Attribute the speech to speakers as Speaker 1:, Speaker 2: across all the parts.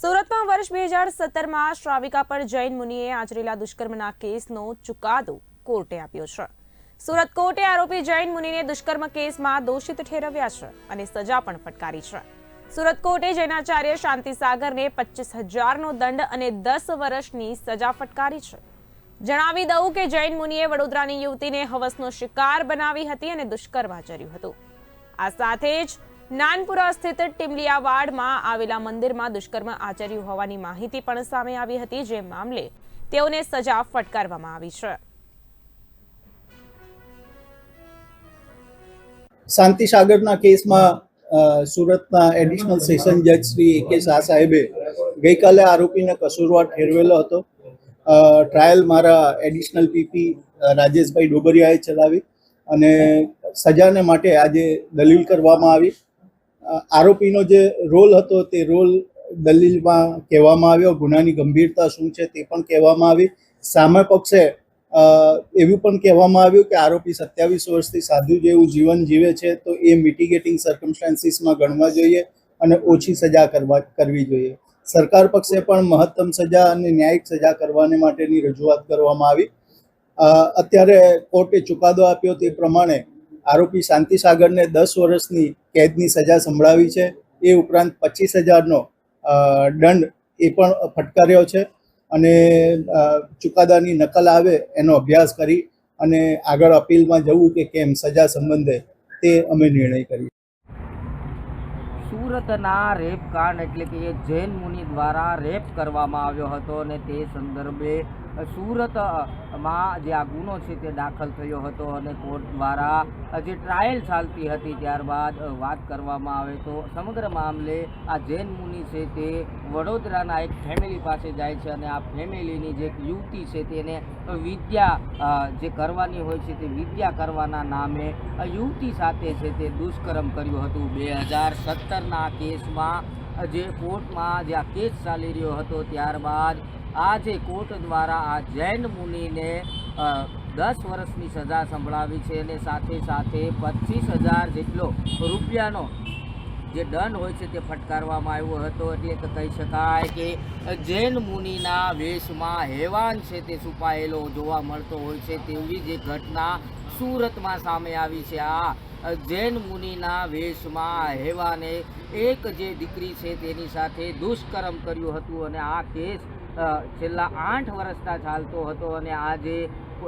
Speaker 1: સુરતમાં વર્ષ બે હજાર સત્તરમાં શ્રાવિકા પર જૈન મુનિએ આચરેલા દુષ્કર્મના કેસનો ચુકાદો કોર્ટે આપ્યો છે. સુરત કોર્ટે આરોપી જૈન મુનિને દુષ્કર્મ કેસમાં દોષિત ઠેરવ્યા છે અને સજા પણ ફટકારી છે. સુરત કોર્ટે જૈનાચાર્ય શાંતિસાગરને પચીસ હજારનો દંડ અને દસ વર્ષની સજા ફટકારી છે. જણાવી દઉં કે જૈન મુનિએ વડોદરાની યુવતીને હવસનો શિકાર બનાવી હતી અને દુષ્કર્મ આચર્યું હતું. આ સાથે જ નાનપુરા સ્થિત ટીમલિયા વાડમાં આવેલા મંદિરમાં દુષ્કર્મ આચર્યું હોવાની માહિતી પણ સામે આવી હતી, જે મામલે તેઓને સજા ફટકારવામાં આવી છે.
Speaker 2: શાંતિ સાગરના કેસમાં સુરતના એડિશનલ સેશન જજ શ્રી કે શાહ સાહેબે ગઈકાલે આરોપીને કસૂરવાર ઠેરવેલો હતો. ટ્રાયલ મારા એડિશનલ પીપી રાજેશભાઈ ડોબરિયાએ ચલાવી અને સજાને માટે આજે દલીલ કરવામાં આવી. આરોપીનો જે રોલ હતો તે રોલ દલીલમાં કહેવામાં આવ્યો, ગુનાની ગંભીરતા શું છે તે પણ કહેવામાં આવી. સામે પક્ષે એવું પણ કહેવામાં આવ્યું કે આરોપી સત્યાવીસ વર્ષથી સાધુ જેવું જીવન જીવે છે તો એ મિટિગેટિંગ સર્કમસ્ટાન્સીસમાં ગણવા જોઈએ અને ઓછી સજા કરવા, કરવી જોઈએ. સરકાર પક્ષે પણ મહત્તમ સજા અને ન્યાયિક સજા કરવાને માટેની રજૂઆત કરવામાં આવી. અત્યારે કોર્ટે ચુકાદો આપ્યો તે પ્રમાણે આરોપી શાંતિ સાગરને દસ વર્ષની કેદની સજા સંભળાવી છે. એ ઉપરાંત પચીસ હજારનો દંડ એ પણ ફટકાર્યો છે અને ચુકાદાની નકલ આવે એનો અભ્યાસ કરી અને આગળ અપીલમાં જવું કે કેમ સજા સંબંધે તે અમે નિર્ણય કરીએ.
Speaker 3: સુરતના રેપ કાંડ એટલે કે જૈન મુનિ દ્વારા રેપ કરવામાં આવ્યો હતો અને તે સંદર્ભે સુરતમાં જે આ ગુનો છે તે દાખલ થયો હતો અને કોર્ટ દ્વારા જે ટ્રાયલ ચાલતી હતી ત્યારબાદ વાત કરવામાં આવે તો સમગ્ર મામલે આ જૈન મુનિ છે તે વડોદરાના એક ફેમિલી પાસે જાય છે અને આ ફેમિલીની જે યુવતી છે તેને વિદ્યા જે કરવાની હોય છે તે વિદ્યા કરવાના નામે યુવતી સાથે છે તે દુષ્કર્મ કર્યું હતું. બે હજાર સત્તરના કેસમાં જે કોર્ટમાં જે આ કેસ ચાલી રહ્યો હતો ત્યારબાદ આજે કોર્ટ દ્વારા આ જૈન મુનિને દસ વર્ષની સજા સંભળાવી છે અને સાથે સાથે પચીસ હજાર જેટલો રૂપિયાનો જે દંડ હોય છે તે ફટકારવામાં આવ્યો હતો. એટલે કે કહી શકાય કે જૈન મુનિના વેશમાં હેવાન છે તે છુપાયેલો જોવા મળતો હોય છે. તેવી જે ઘટના સુરતમાં સામે આવી છે. આ જૈન મુનિના વેશમાં હેવાને એક જે દીકરી છે તેની સાથે દુષ્કર્મ કર્યું હતું અને આ કેસ છેલ્લા આઠ વર્ષના ચાલતો હતો અને આ જે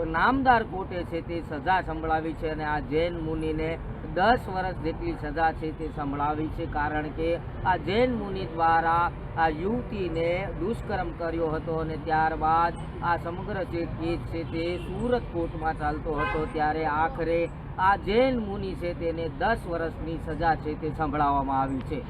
Speaker 3: નામદાર કોર્ટે છે તે સજા સંભળાવી છે અને આ જૈન મુનિને દસ વર્ષ જેટલી સજા છે તે સંભળાવી છે કારણ કે આ જૈન મુનિ દ્વારા આ યુવતીને દુષ્કર્મ કર્યો હતો અને ત્યારબાદ આ સમગ્ર જે કેસ છે તે સુરત કોર્ટમાં ચાલતો હતો ત્યારે આખરે આ જૈન મુનિ છે તેને દસ વર્ષની સજા છે તે સંભળાવવામાં આવી છે.